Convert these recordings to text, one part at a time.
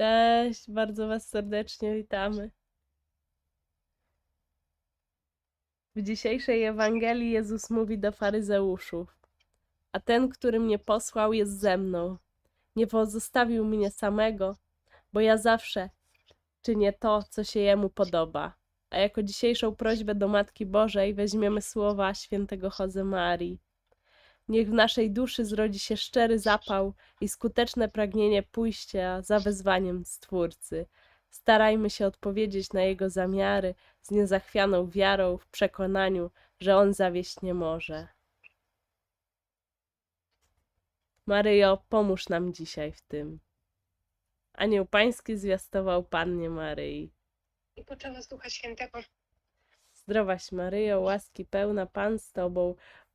Cześć, bardzo Was serdecznie witamy. W dzisiejszej Ewangelii Jezus mówi do faryzeuszów: A ten, który mnie posłał, jest ze mną. Nie pozostawił mnie samego, bo ja zawsze czynię to, co się jemu podoba. A jako dzisiejszą prośbę do Matki Bożej weźmiemy słowa świętego Marii. Niech w naszej duszy zrodzi się szczery zapał i skuteczne pragnienie pójścia za wezwaniem Stwórcy. Starajmy się odpowiedzieć na Jego zamiary z niezachwianą wiarą w przekonaniu, że On zawieść nie może. Maryjo, pomóż nam dzisiaj w tym. Anioł Pański zwiastował Pannie Maryi. i poczęła z Ducha Świętego. Zdrowaś Maryjo, łaski pełna Pan z Tobą,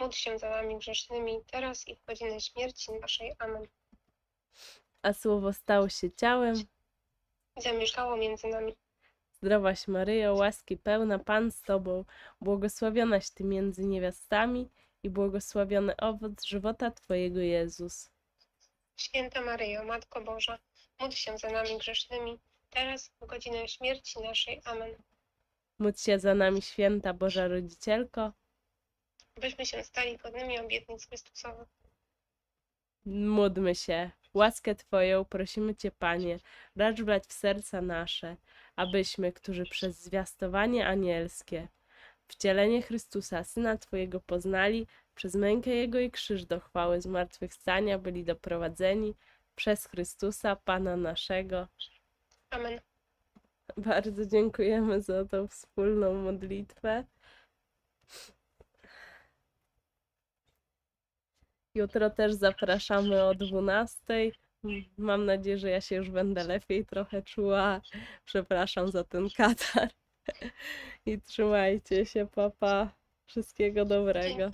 módl się za nami grzesznymi, teraz i w godzinę śmierci naszej. Amen. A Słowo stało się ciałem, zamieszkało między nami. Zdrowaś Maryjo, łaski pełna Pan z Tobą, błogosławionaś Ty między niewiastami i błogosławiony owoc żywota Twojego Jezus. Święta Maryjo, Matko Boża, módl się za nami grzesznymi, teraz i w godzinę śmierci naszej. Amen. Módl się za nami święta Boża Rodzicielko, Byśmy się stali godnymi obietnic Chrystusowych. módlmy się. Łaskę Twoją prosimy Cię, Panie, racz wlać w serca nasze, abyśmy, którzy przez zwiastowanie anielskie, wcielenie Chrystusa, Syna Twojego poznali, przez mękę Jego i krzyż do chwały zmartwychwstania byli doprowadzeni przez Chrystusa, Pana naszego. Amen. Bardzo dziękujemy za tą wspólną modlitwę. Jutro też zapraszamy o 12. Mam nadzieję, że ja się już będę lepiej trochę czuła. Przepraszam za ten katar. I trzymajcie się, papa. Wszystkiego dobrego.